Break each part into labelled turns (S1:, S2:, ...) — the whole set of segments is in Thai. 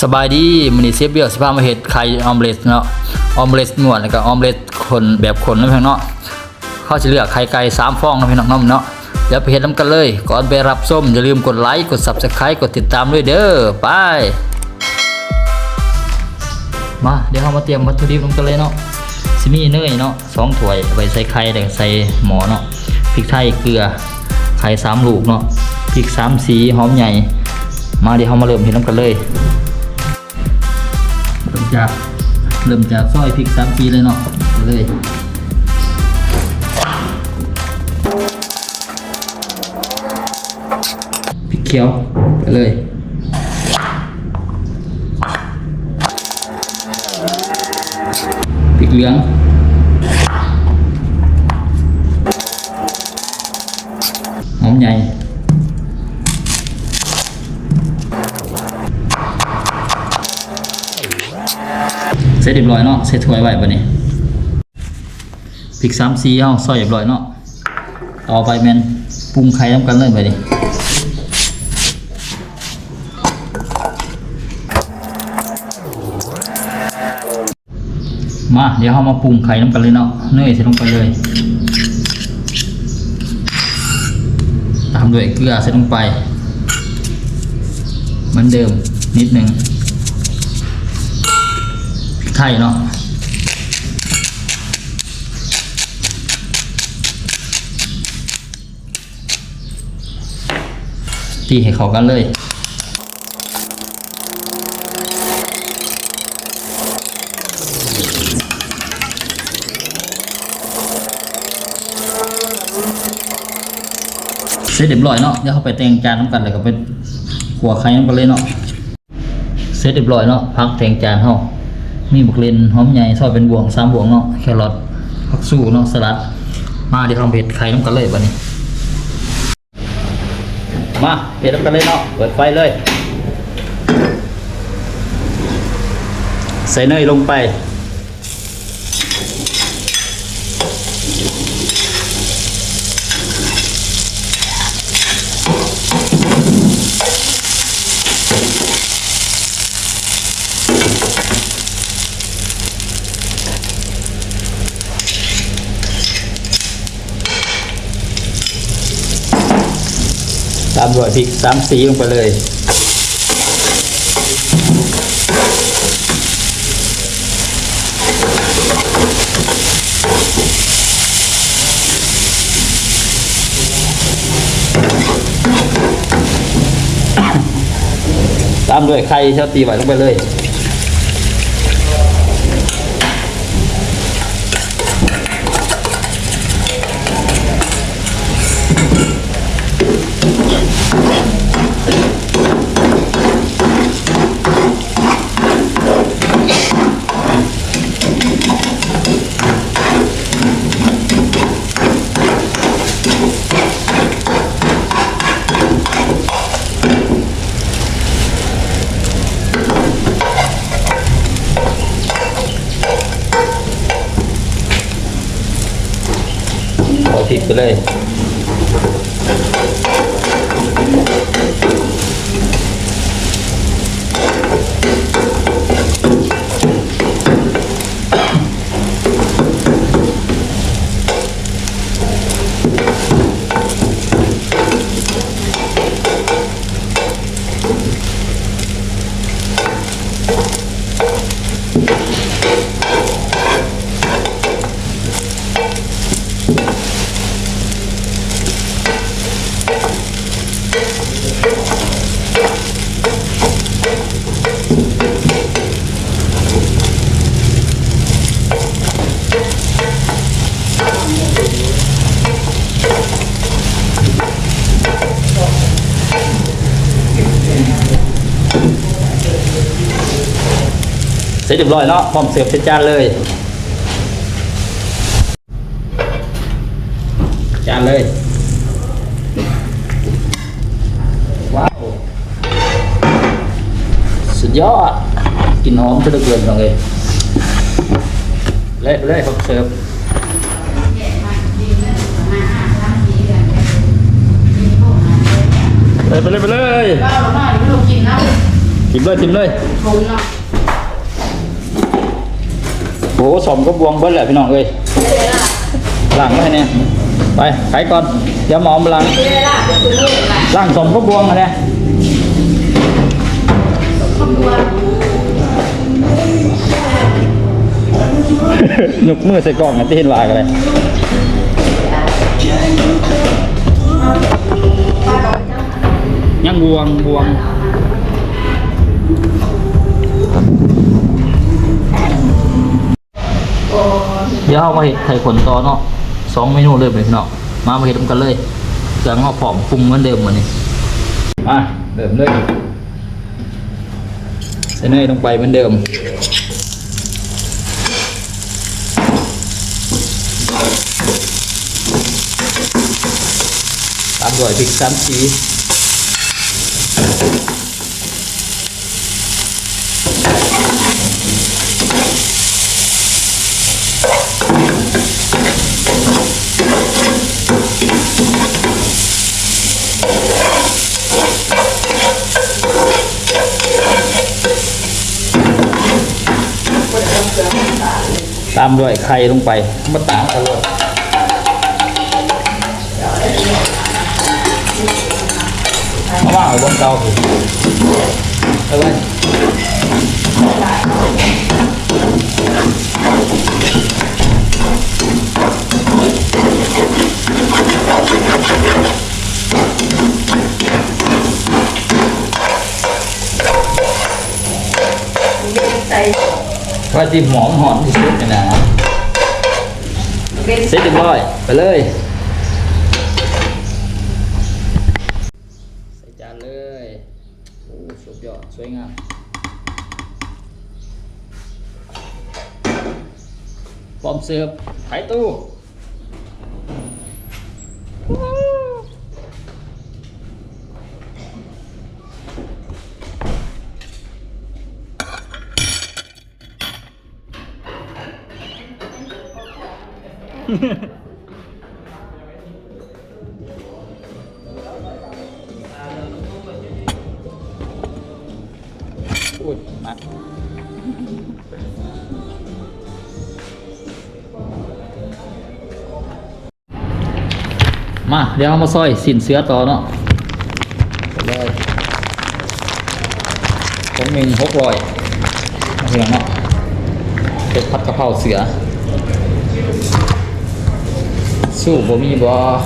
S1: สบายดีมันนี่เซฟเบียวสิพามาเฮ็ดไข่ออมเล็ตเนาะออมเล็ตนวดแล้วก็ออมเล็ตคนแบบคนนะพี่น้องเนาะเขาจะเลือกไข่ไก่3ฟองนะพี่น้องเนาะเดี๋ยวไปเฮ็ดนํกันเลย ก่อนไปรับส้มอย่าลืมกดไลค์กด Subscribe กดติดตามด้วยเด้อไปมาเดี๋ยวเรามาเตรียมวัตถุดิบลงกันเลยเนาะสิมีเนยเนาะสองถ้วยไปใส่ไข่แล้วใส่หมอเนาะพริกไทยเกลือไข่สามลูกเนาะพริกสามสีหอมใหญ่ มาเดี๋ยวเรามาเริ่มเห็นน้ำกันเลย จากเริ่มจากซอยพริกสามปีเลยเนาะไปเลยพริกเขียวไปเลยพริกเหลืองหอมใหญ่ เสร็จเรียบร้อยเนาะเสร็จถ้วยไว้ปะนี่พริกสามสีเอาซอยเรียบร้อยเนาะต่อไปแมนปรุงไข่น้ำกันเลยไปดิมาเดี๋ยวเรามาปรุงไข่น้ำกันเลยเนาะเนยใส่ลงไปเลย ตามด้วยเกลือใส่ลงไป เหมือนเดิมนิดหนึ่ง ไทยเนาะตีให้เขากันเลยเสร็จเรียบร้อยเนาะเดี๋ยวเขาไปแต่งจานน้ำกันเลยก็เป็นหัวไข่น้ำกันเลยเนาะเสร็จเรียบร้อยเนาะพักแต่งจานเฮา มีบุกเลนหอมใหญ่ซอยเป็นบวงสามบวงเนาะแครอทผักสู้เนาะสลัด มาเดี๋ยวทำเผ็ดไข่น้ำกันเลยวันนี้ มาเผ็ดน้ำกันเลยเนาะเปิดไฟเลย ใส่เนยลงไป ตามด้วยพริกสามสีลงไปเลยตามด้วยไข่เช้าตีไว้ลงไปเลย เอา ริกไปเลยเสร็จเรียบร้อยเนาะพร้อมเสิร์ฟใส่จานเลย จานเลย ว้าว สุดยอดกลินหอมจะเหลือเกินจังเลยเละไปเลยผมเสิร์ฟเลยไปเลยไปเลย
S2: เล่าหน่อยไม่รู้กินแล้ว
S1: ทิมเลยทิมเลย
S2: ผมเนาะ
S1: โอ้สมก็บวงเบิ้ลแหละพี่น้องเอ้ย
S2: เวลา
S1: ล้างไว้ให้เนี่ยไปไปก่อนเดี๋ยวหมอมาล้าง
S2: เวลาเป็นคุณลูกอะไร
S1: ล้างสมก็บวงอะเนี่ย
S2: ครอบครัวย
S1: กมือใส่กล่องกันที่เห็นลายกันเลย
S2: ป้าดอกจ้า
S1: ยังบวงบวง ดี๋ยวเอามาเห็ดไข่ขนต่อเนาะสองเมนูเลยพี่น้องมามาเห็ดกันเลยเครื่องเอาผอมปรุงเหมือนเดิมเหมือนนี้มาเริ่มเลยใส่เนยลงไปเหมือนเดิมตามด้วยพริกสามสี ตามด้วยไข่ลงไปมาตามกันเลยมาว่างไว้บนเตาสิเอาไว้
S2: ใส่
S1: ว่าที่หอมหอมที่สุดนี่ยนะ
S2: เป็น
S1: เสร็จเรียบร้อย ไปเลยใส่จานเลยโอ้สุดยอดสวยงามพร้อมเสิร์ฟไข่ตู้ พูดมามา เดี๋ยวเอามาซอยสินเสือต่อเนาะไปเลยผมมีหกร้อยเพียงเนาะเป็นผัดกะเพราเสือ شوف بيبا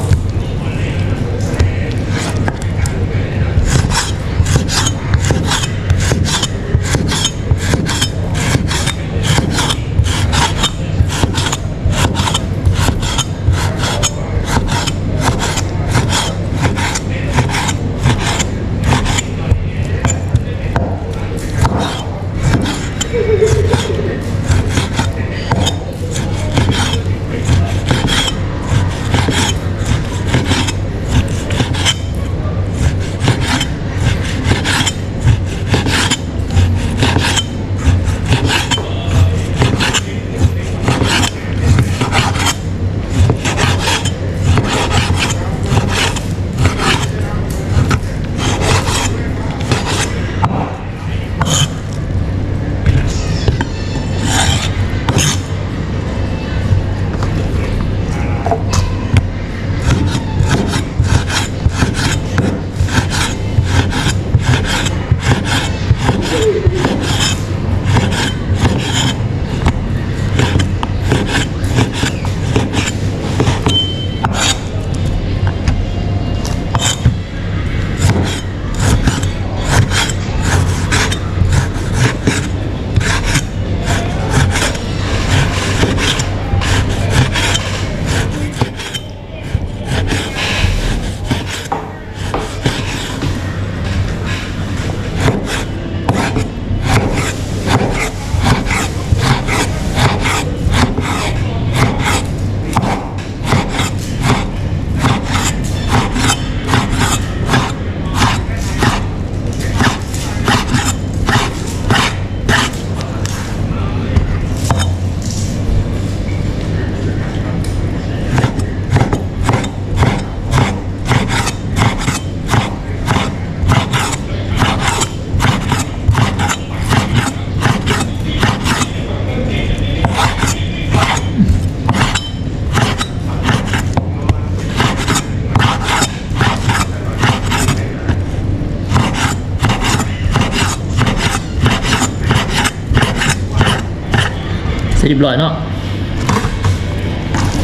S1: เรียบร้อยเนาะ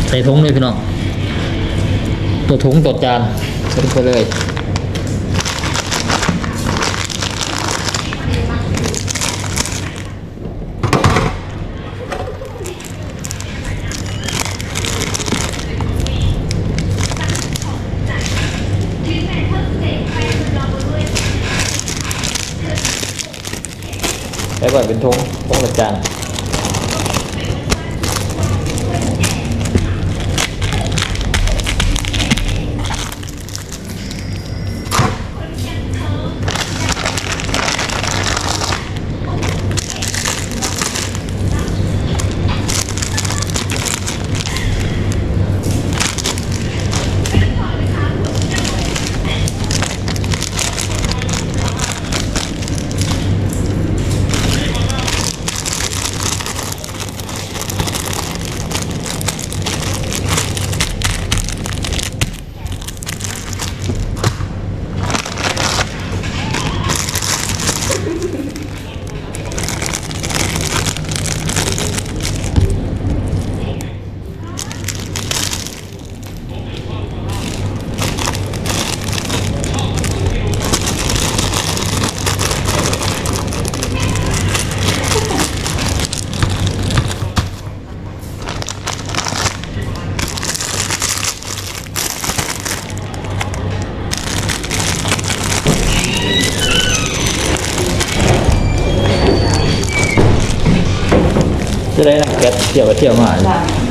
S1: ใส่ถุงเลยพี่น้องตัวถุงตัวจานใส่ลงไปเลยแล้วก่อนเป็นทงทงละจาน เที่ยวไปเที่ยวมา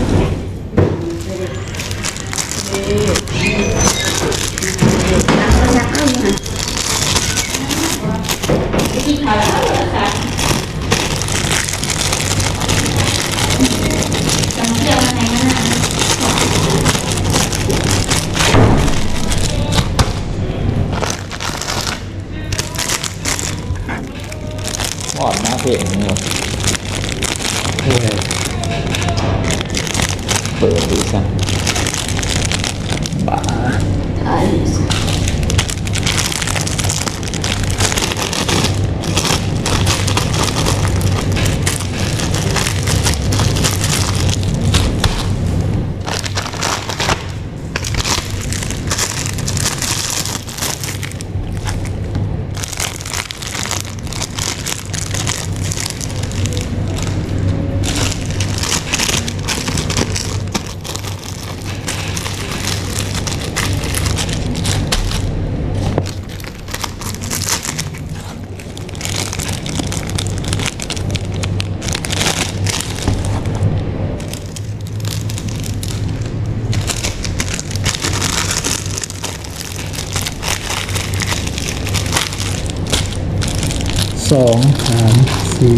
S1: สองสามสี่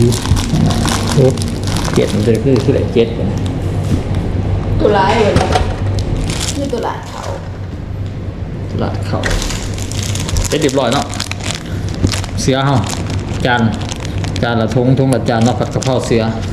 S1: ห้าหกเจ็ดมันจะคือคืออะไรเจ็ดกัน
S2: ตัวร้ายเลยคือตัวร้ายเขา
S1: ละเขาเจ็ดเรียบร้อยเนาะเสือเฮาจานจานละทงทงละจานเนาะผัดกะเพราเสือ
S2: เ